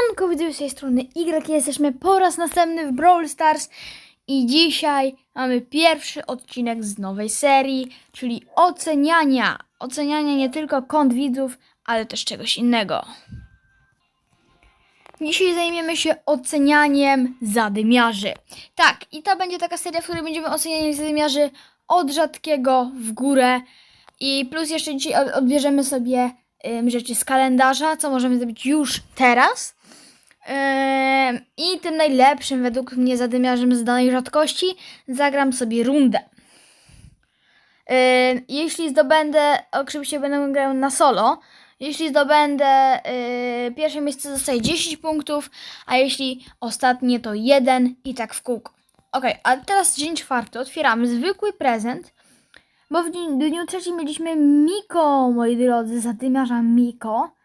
Siemanko, widzę z tej strony Y, jesteśmy po raz następny w Brawl Stars i dzisiaj mamy pierwszy odcinek z nowej serii, czyli oceniania. Oceniania nie tylko kont widzów, ale też czegoś innego. Dzisiaj zajmiemy się ocenianiem zadymiarzy. Tak, i to będzie taka seria, w której będziemy oceniać zadymiarzy od rzadkiego w górę. I plus jeszcze dzisiaj od- odbierzemy sobie rzeczy z kalendarza, co możemy zrobić już teraz. I tym najlepszym według mnie zadymiarzem z danej rzadkości zagram sobie rundę. Jeśli zdobędę, oczywiście będę grał na solo, jeśli zdobędę y, pierwsze miejsce dostaję 10 punktów, a jeśli ostatnie to 1 i tak w kółko. Ok, a teraz dzień czwarty. Otwieramy zwykły prezent, bo w dniu, dniu trzecim mieliśmy Miko, moi drodzy, zadymiarza Miko.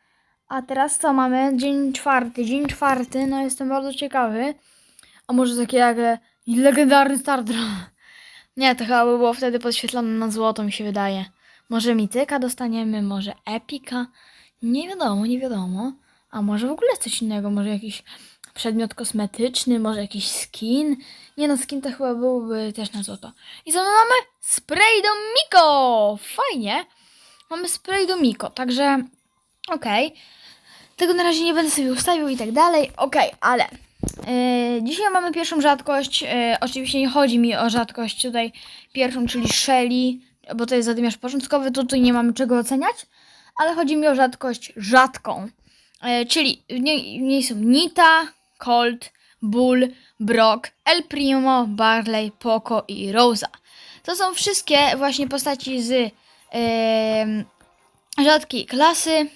A teraz co mamy? Dzień czwarty. Dzień czwarty, no jestem bardzo ciekawy. A może takie jak legendarny Stardra? Nie, to chyba by było wtedy podświetlone na złoto, mi się wydaje. Może mityka dostaniemy, może epika. Nie wiadomo, nie wiadomo. A może w ogóle coś innego, może jakiś przedmiot kosmetyczny, może jakiś skin. Nie no, skin to chyba byłby też na złoto. I co my mamy? Spray do Miko! Fajnie. Mamy spray do Miko, także okej. Tego na razie nie będę sobie ustawił i tak dalej. Okej, ale yy, dzisiaj mamy pierwszą rzadkość. Yy, oczywiście nie chodzi mi o rzadkość tutaj pierwszą, czyli Shelly, bo to jest zadymiarz początkowy, tutaj nie mamy czego oceniać, ale chodzi mi o rzadkość rzadką. Yy, czyli w niej, w niej są Nita, Colt, Bull, Brock, El Primo, Barley, Poco i Rosa. To są wszystkie właśnie postaci z yy, rzadkiej klasy,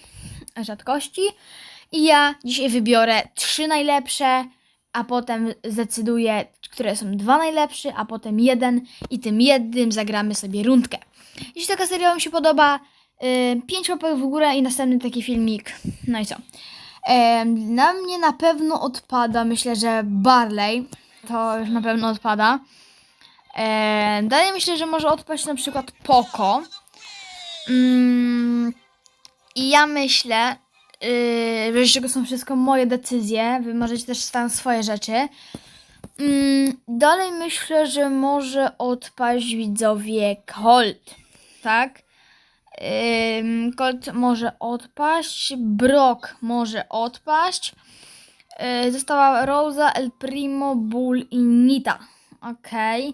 rzadkości. I ja dzisiaj wybiorę trzy najlepsze, a potem zdecyduję, które są dwa najlepsze, a potem jeden i tym jednym zagramy sobie rundkę. Jeśli taka seria Wam się podoba, yy, pięć łapek w górę i następny taki filmik. No i co? Em, na mnie na pewno odpada, myślę, że Barley. To już na pewno odpada. Em, dalej myślę, że może odpaść na przykład Poco. Mm, I ja myślę, yy, że to są wszystko moje decyzje. Wy możecie też stać swoje rzeczy. Mm, dalej myślę, że może odpaść widzowie Colt. Tak? Ym, Colt może odpaść, Brock może odpaść. Yy, została Rosa, El Primo, Bull i Nita. Okej.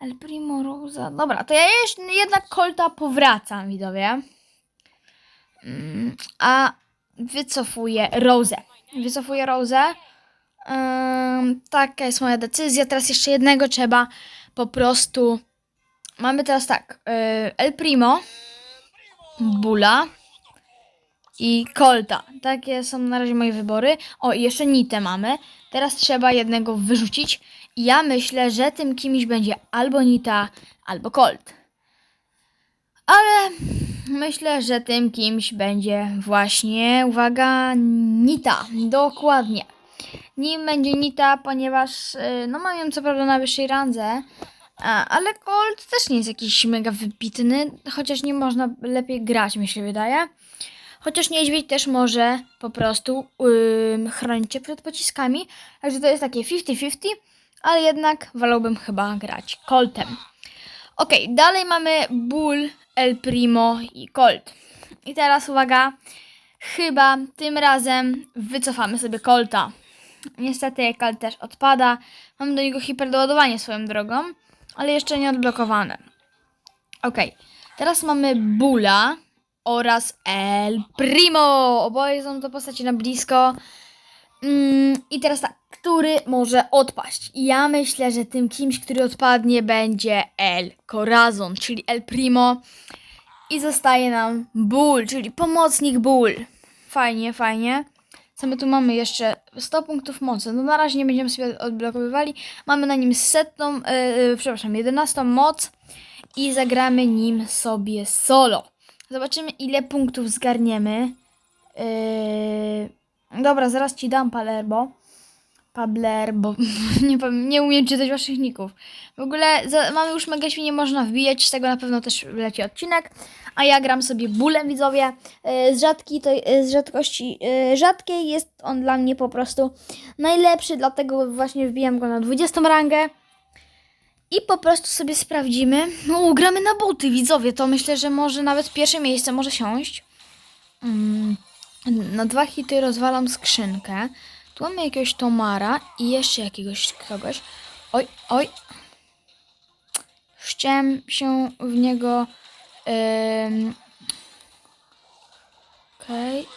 El Primo, Rosa. Dobra, to ja jeszcze jednak Colta powracam, widzowie. A wycofuję Rosę. Wycofuję Rosę. Ym, taka jest moja decyzja. Teraz jeszcze jednego trzeba po prostu. Mamy teraz tak. Yy, El Primo. Bula i Colta. Takie są na razie moje wybory. O, i jeszcze Nitę mamy. Teraz trzeba jednego wyrzucić. Ja myślę, że tym kimś będzie albo Nita, albo Colt. Ale myślę, że tym kimś będzie właśnie, uwaga, Nita. Dokładnie. Nim będzie Nita, ponieważ y, no mam ją co prawda na wyższej randze, ale Colt też nie jest jakiś mega wybitny, chociaż nie można lepiej grać, mi się wydaje. Chociaż niedźwiedź też może po prostu ym, chronić cię przed pociskami. Także to jest takie 50-50, ale jednak wolałbym chyba grać Coltem. Ok, dalej mamy Bull, El Primo i Colt. I teraz uwaga, chyba tym razem wycofamy sobie Colta. Niestety Colt też odpada. Mam do niego hiperdoładowanie swoją drogą, ale jeszcze nie odblokowane. Ok, teraz mamy Bula oraz El Primo. Oboje są to postaci na blisko. Mm, I teraz tak, który może odpaść? Ja myślę, że tym kimś, który odpadnie, będzie El Corazon, czyli El Primo. I zostaje nam Bull, czyli pomocnik Bull. Fajnie, fajnie. Co my tu mamy jeszcze? 100 punktów mocy. No na razie nie będziemy sobie odblokowywali. Mamy na nim setną, yy, przepraszam, 11 moc i zagramy nim sobie solo. Zobaczymy ile punktów zgarniemy. Yy... Dobra, zaraz ci dam Palermo. Pabler, bo nie, nie umiem czytać waszych ników. W ogóle za, mamy już mega świnie, można wbijać, z tego na pewno też leci odcinek. A ja gram sobie bólem, widzowie. E, Z, rzadki, to, e, z rzadkości e, rzadkiej jest on dla mnie po prostu najlepszy, dlatego właśnie wbijam go na 20 rangę. I po prostu sobie sprawdzimy. No, gramy na buty, widzowie. To myślę, że może nawet pierwsze miejsce może siąść. Mm, na dwa hity rozwalam skrzynkę. Tu mamy jakiegoś Tomara i jeszcze jakiegoś kogoś. Oj, oj. Chciałem się w niego. Ym... Okej.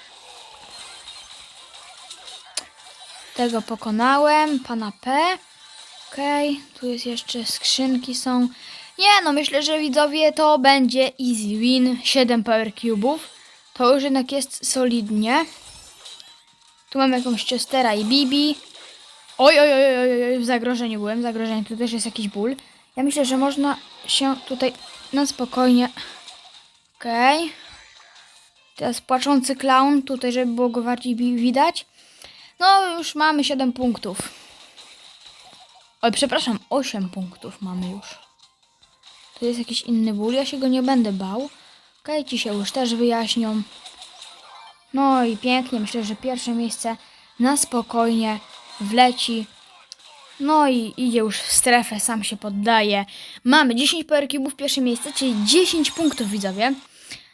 Tego pokonałem. Pana P. Okej, tu jest jeszcze skrzynki są. Nie, no myślę, że widzowie to będzie easy win. 7 power cubów. To już jednak jest solidnie. Tu mamy jakąś Chestera i Bibi. Oj, oj, oj, oj, oj, w zagrożeniu byłem, w zagrożeniu. Tu też jest jakiś ból. Ja myślę, że można się tutaj na spokojnie... Okej. Teraz płaczący clown, tutaj, żeby było go bardziej widać. No, już mamy 7 punktów. Oj, przepraszam, 8 punktów mamy już. To jest jakiś inny ból, ja się go nie będę bał. Okej, ci się już też wyjaśnią. No i pięknie, myślę, że pierwsze miejsce na spokojnie wleci. No i idzie już w strefę, sam się poddaje. Mamy 10 power cubów, pierwsze miejsce, czyli 10 punktów widzowie.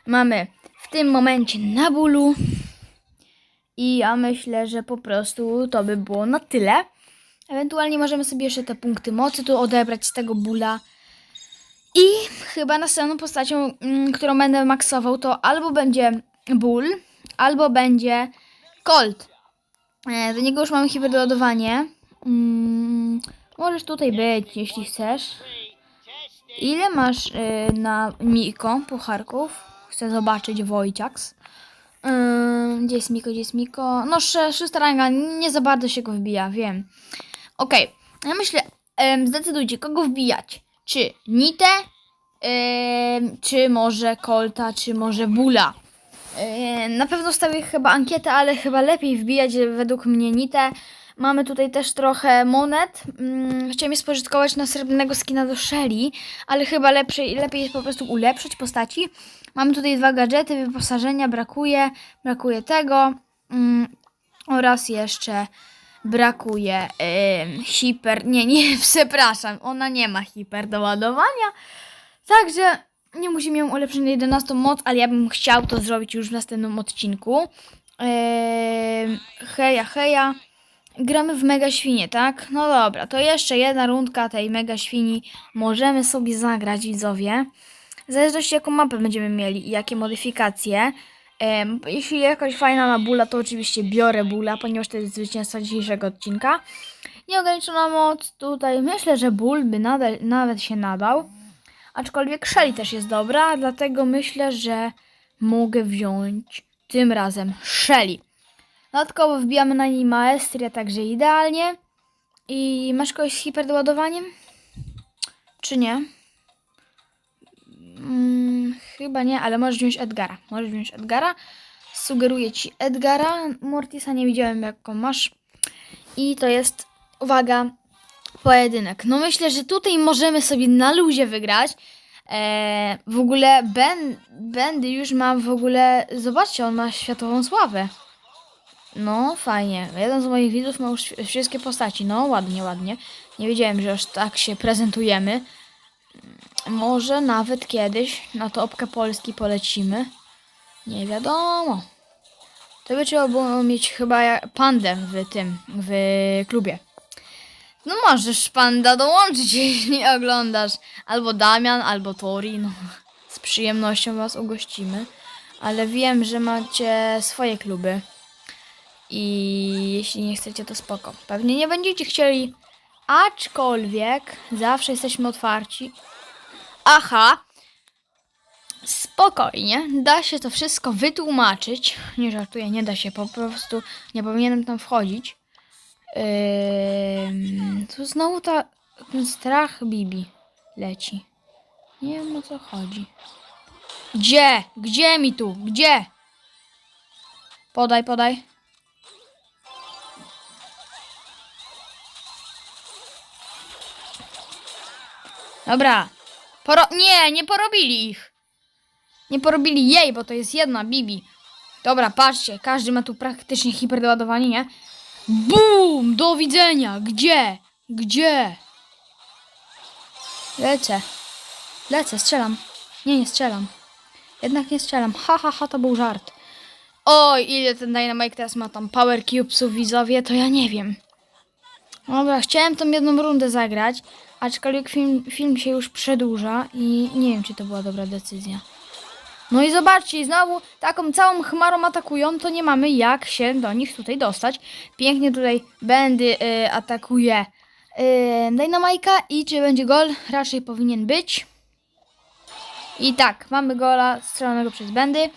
Mamy w tym momencie na bólu. I ja myślę, że po prostu to by było na tyle. Ewentualnie możemy sobie jeszcze te punkty mocy tu odebrać z tego bóla. I chyba następną postacią, mm, którą będę maksował, to albo będzie ból, albo będzie Colt. E, do niego już mamy hiperdoładowanie. Mm, możesz tutaj być, jeśli chcesz. Ile masz y, na Miko pucharków? Chcę zobaczyć Wojciaks. Ym, gdzie jest Miko, gdzie jest Miko? No, szósta ranga, nie za bardzo się go wbija, wiem. Okej, ja myślę, zdecydujcie, kogo wbijać. Czy Nitę, em, czy może Colta, czy może Bula. Em, na pewno stawię chyba ankietę, ale chyba lepiej wbijać według mnie Nitę. Mamy tutaj też trochę monet. Mm, Chciałem je spożytkować na srebrnego skina do Shelly, ale chyba lepszy, lepiej jest po prostu ulepszyć postaci. Mamy tutaj dwa gadżety, wyposażenia brakuje, brakuje tego mm, oraz jeszcze brakuje ym, hiper, nie, nie, przepraszam, ona nie ma hiper do ładowania, także nie musimy ją ulepszyć na 11 moc, ale ja bym chciał to zrobić już w następnym odcinku. Ym, heja, heja. Gramy w Mega Świnie, tak? No dobra, to jeszcze jedna rundka tej Mega Świni możemy sobie zagrać, widzowie. W zależności jaką mapę będziemy mieli i jakie modyfikacje. Jeśli jakaś fajna na bula, to oczywiście biorę bula, ponieważ to jest zwycięzca dzisiejszego odcinka. Nieograniczona moc tutaj. Myślę, że ból by nadal, nawet się nadał. Aczkolwiek Shelly też jest dobra, dlatego myślę, że mogę wziąć tym razem Shelly. Dodatkowo wbijamy na niej maestrię, także idealnie. I masz kogoś z hiperdoładowaniem? Czy nie? Mm, chyba nie, ale możesz wziąć Edgara. Możesz wziąć Edgara. Sugeruję ci Edgara. Mortisa nie widziałem, jaką masz. I to jest, uwaga, pojedynek. No myślę, że tutaj możemy sobie na luzie wygrać. Eee, w ogóle ben, Bendy już ma w ogóle, zobaczcie, on ma światową sławę. No, fajnie. Jeden z moich widzów ma już wszy- wszystkie postaci. No, ładnie, ładnie. Nie wiedziałem, że aż tak się prezentujemy. Może nawet kiedyś na topkę Polski polecimy. Nie wiadomo. To by trzeba było mieć chyba pandę w tym, w klubie. No możesz panda dołączyć, jeśli oglądasz. Albo Damian, albo Tori. No, z przyjemnością was ugościmy. Ale wiem, że macie swoje kluby. I jeśli nie chcecie, to spoko. Pewnie nie będziecie chcieli. Aczkolwiek zawsze jesteśmy otwarci. Aha. Spokojnie, da się to wszystko wytłumaczyć. Nie żartuję, nie da się, po prostu nie powinienem tam wchodzić. Yy, tu znowu ta, ten strach Bibi leci. Nie wiem o co chodzi. Gdzie? Gdzie mi tu? Gdzie? Podaj, podaj. Dobra. Poro nie, nie porobili ich. Nie porobili jej, bo to jest jedna Bibi. Dobra, patrzcie, każdy ma tu praktycznie hiperdoładowanie, nie? BUM! Do widzenia! Gdzie? Gdzie? Lecę. Lecę, strzelam. Nie, nie strzelam. Jednak nie strzelam. Ha, ha, ha, to był żart. Oj, ile ten Dynamite teraz ma tam Power Cubesów widzowie, to ja nie wiem. Dobra, chciałem tą jedną rundę zagrać, aczkolwiek film, film się już przedłuża i nie wiem, czy to była dobra decyzja. No i zobaczcie, znowu taką całą chmarą atakują, to nie mamy jak się do nich tutaj dostać. Pięknie tutaj Bendy y, atakuje y, Dynamajka i czy będzie gol? Raczej powinien być. I tak, mamy gola strzelonego przez Bendy.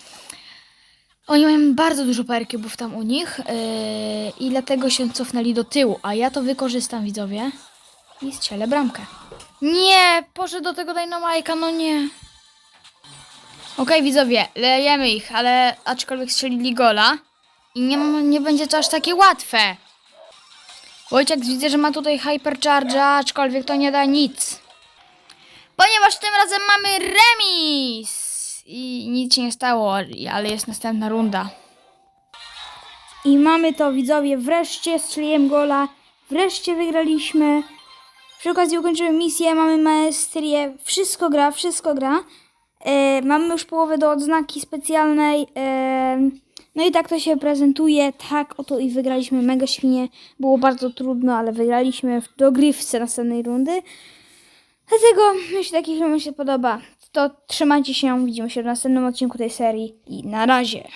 Oni mają bardzo dużo power cube'ów tam u nich yy, i dlatego się cofnęli do tyłu, a ja to wykorzystam, widzowie, i strzelę bramkę. Nie, poszedł do tego Dynamajka, no nie. Okej, widzowie, lejemy ich, ale aczkolwiek strzelili gola i nie, nie będzie to aż takie łatwe. Wojciech widzę, że ma tutaj Hypercharge'a, aczkolwiek to nie da nic. Ponieważ tym razem mamy remis i nic się nie stało, ale jest następna runda. I mamy to, widzowie, wreszcie strzeliłem gola, wreszcie wygraliśmy. Przy okazji ukończyłem misję, mamy maestrię, wszystko gra, wszystko gra. E, mamy już połowę do odznaki specjalnej. E, no i tak to się prezentuje, tak oto i wygraliśmy mega świnie. Było bardzo trudno, ale wygraliśmy w dogrywce następnej rundy. Dlatego, jeśli taki film się podoba, to trzymajcie się, widzimy się w następnym odcinku tej serii i na razie.